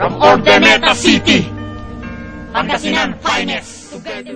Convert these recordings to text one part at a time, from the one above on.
from Ordaneta City, Pangasinan Finest. Together.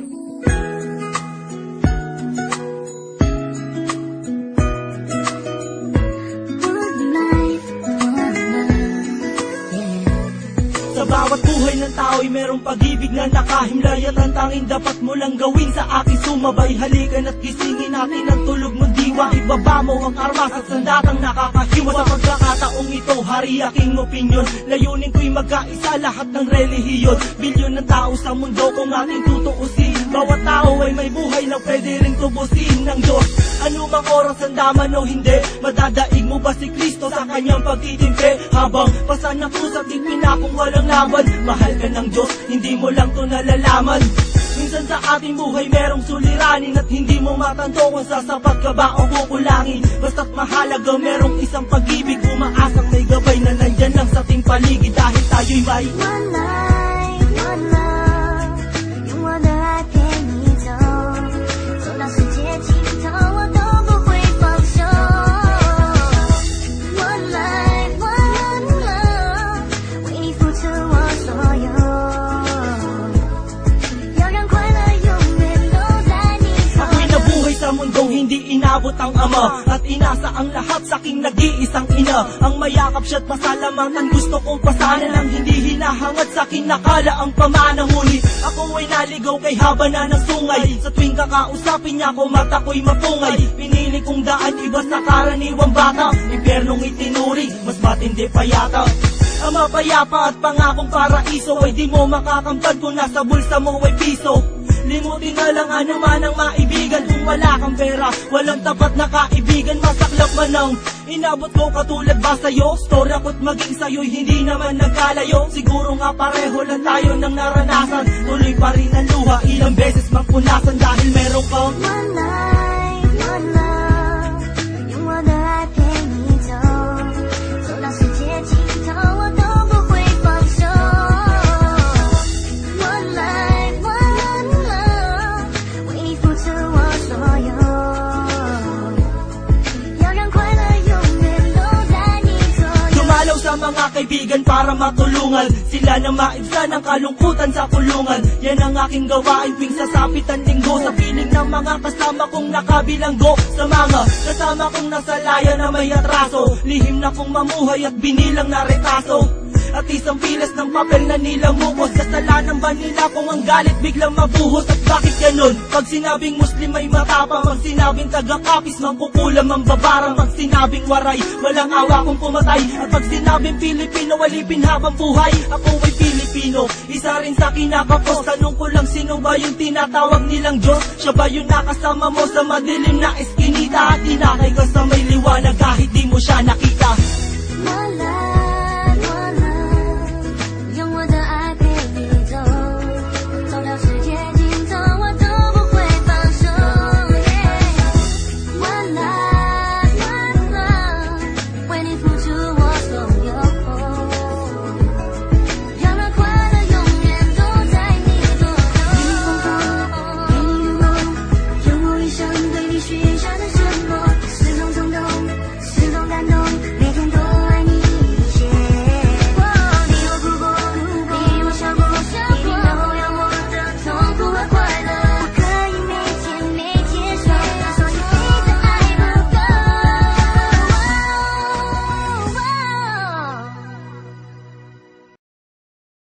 Sa bawat buhay ng tao'y merong pag-ibig na nakahimlay At ang tanging dapat mo lang gawin sa aking sumabay Halikan at gisingin natin ang tulog mong diwa Ibaba mo ang armas at sandatang nakakahiwa Sa pagkakataong ito, hari aking opinyon Layunin ko'y magkaisa lahat ng relihiyon. Bilyon ng tao sa mundo kung ating tutuusin. Bawat tao ay may buhay na pwede rin tubusin ng Diyos Ano mang oras ang daman o hindi Madadaig mo ba si Kristo sa kanyang pagtitimpe Habang pasan ng krus at ipinakong walang laban Mahal ka ng Diyos, hindi mo lang to nalalaman. Minsan sa ating buhay merong suliranin At hindi mo matanto kung sasapat ka ba o kukulangin. Basta't mahalaga merong isang pag-ibig Umaasang may gabay na nandyan lang sa ating paligid Dahil tayo'y may One life, mundong hindi inabot ang ama. At inasa ang lahat sa aking nag-iisang ina. Ang mayakap siya't pasalamatan Gusto kong pasanan ang hindi hinahangad sa akin Nakala ang pamana. Ngunit ako ay naligaw kay haba na ng sungay Sa tuwing kakausapin niya ko mata ko'y mapungay. Pinili kong daan iba sa karaniwang bata. Impyernong itinuri mas matindi pa yata. Ang mapayapa at pangakong paraiso Ay di mo makakamtan kung nasa bulsa mo ay piso. Limutin na lang ano man ang maibigan Kung wala kang pera, walang tapat na kaibigan Masaklap man ang inabot ko katulad ba sa'yo Story ako't maging sa'yo'y hindi naman nagkalayo. Siguro nga pareho lang tayo ng naranasan. Tuloy pa rin ang luha, ilang beses magpunasan Dahil meron kang One kaibigan para matulungan. Sila na maibsan ang kalungkutan sa kulungan. Yan ang aking gawain tuwing sasapit ang linggo. Sa piling ng mga kasama kong nakabilanggo. Sa mga kasama kong nasa laya na may atraso. Lihim na kong mamuhay at binilang na retaso at isang pilas ng papel na nilamukos Kasalanan ba nila kung ang galit biglang mabuhos? At bakit ganun? Pag sinabing Muslim ay matapang. Pag sinabing taga-kapis mangkukulam ang babarang. Pag sinabing waray, walang awa kung pumatay. At pag sinabing Pilipino, walipin habang buhay. Ako ay Pilipino, isa rin sa kinakapos. Tanong ko lang sino ba yung tinatawag nilang Diyos? Siya ba yung nakasama mo sa madilim na eskinita? At inakay ka sa may liwanag kahit di mo siya nakita